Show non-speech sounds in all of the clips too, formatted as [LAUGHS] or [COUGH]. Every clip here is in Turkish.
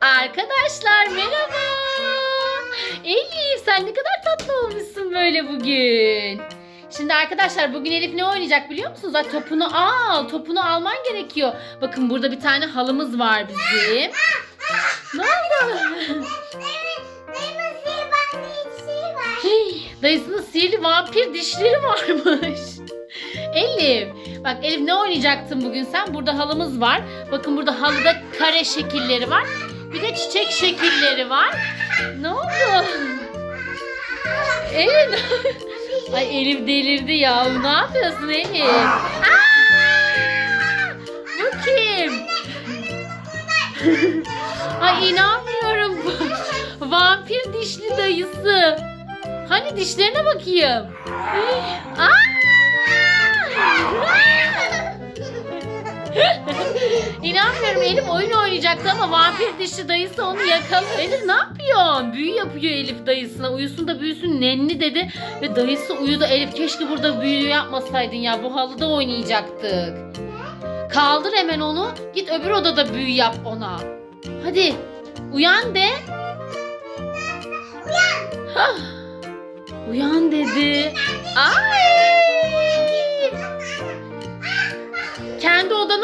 Arkadaşlar merhaba. Elif sen ne kadar tatlı olmuşsun böyle bugün. Şimdi arkadaşlar bugün Elif ne oynayacak biliyor musunuz? Ay, topunu al. Topunu alman gerekiyor. Bakın burada bir tane halımız var bizim. Ne oldu? Dayısının sihirli vampir dişleri varmış. Elif. Bak Elif ne oynayacaktın bugün sen? Burada halımız var. Bakın burada halıda kare şekilleri var. Bir de çiçek şekilleri var. Ne oldu? Elif. [LAUGHS] Ay Elif delirdi ya. Ne yapıyorsun Elif? Aa! Bu kim? Ay inanmıyorum. [LAUGHS] Vampir dişli dayısı. Hani dişlerine bakayım. Aa! [LAUGHS] İnanmıyorum Elif oyun oynayacaktı ama vampir dişli dayısı onu yakalıyor. Elif ne yapıyorsun? Büyü yapıyor Elif dayısına. Uyusun da büyüsün nenni dedi. Ve dayısı uyudu. Elif keşke burada büyü yapmasaydın ya. Bu halıda oynayacaktık. Kaldır hemen onu. Git öbür odada büyü yap ona. Hadi. Uyan de. Uyan. Uyan dedi. Ay.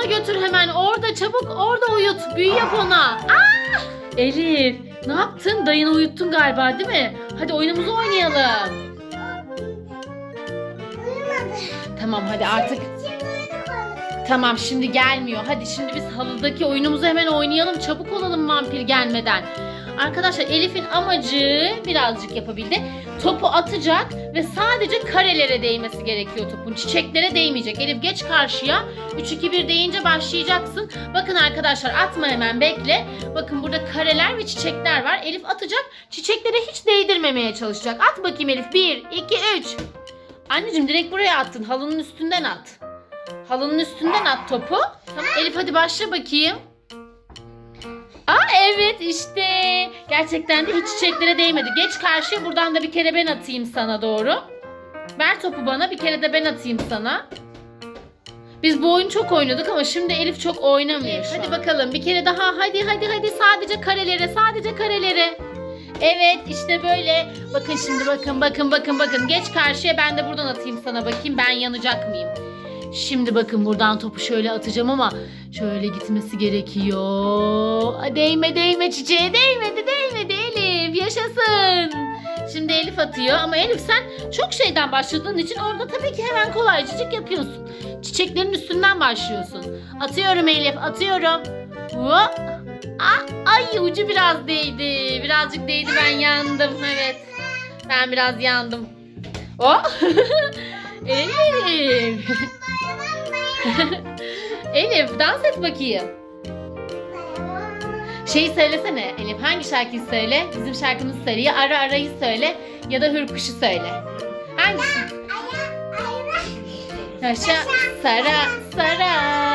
Götür hemen. Orada çabuk orada uyut. Büyü yap ona. Aa! Elif ne yaptın? Dayını uyuttun galiba değil mi? Hadi oyunumuzu oynayalım. Tamam hadi artık. Tamam şimdi gelmiyor. Hadi şimdi biz halıdaki oyunumuzu hemen oynayalım. Çabuk olalım vampir gelmeden. Arkadaşlar Elif'in amacı birazcık yapabildi. Topu atacak ve sadece karelere değmesi gerekiyor topun. Çiçeklere değmeyecek. Elif geç karşıya. 3-2-1 deyince başlayacaksın. Bakın arkadaşlar atma hemen bekle. Bakın burada kareler ve çiçekler var. Elif atacak. Çiçeklere hiç değdirmemeye çalışacak. At bakayım Elif. 1, 2, 3. Anneciğim direkt buraya attın. Halının üstünden at. Halının üstünden at topu. Tamam Elif hadi başla bakayım. Aa evet işte. Gerçekten de hiç çiçeklere değmedi. Geç karşıya buradan da bir kere ben atayım sana doğru. Ver topu bana bir kere de ben atayım sana. Biz bu oyunu çok oynadık ama şimdi Elif çok oynamıyor şu Hadi bakalım bir kere daha hadi hadi hadi sadece karelere sadece karelere. Evet işte böyle. Bakın şimdi bakın bakın bakın bakın. Geç karşıya ben de buradan atayım sana bakayım ben yanacak mıyım? Şimdi bakın buradan topu şöyle atacağım ama şöyle gitmesi gerekiyor. Değme değme çiçeğe değmedi değmedi Elif yaşasın. Şimdi Elif atıyor ama Elif sen çok şeyden başladığın için orada tabii ki hemen kolaycık yapıyorsun. Çiçeklerin üstünden başlıyorsun. Atıyorum Elif atıyorum. Aa, ay ucu biraz değdi. Birazcık değdi ben yandım evet. Ben biraz yandım. Oh. [LAUGHS] Elif. [LAUGHS] Elif dans et bakayım. Şeyi söylesene Elif hangi şarkıyı söyle? Bizim şarkımızı söyle. Ya ara arayı söyle ya da hürkuşu söyle. Hangisi? Yaşa Sara Sara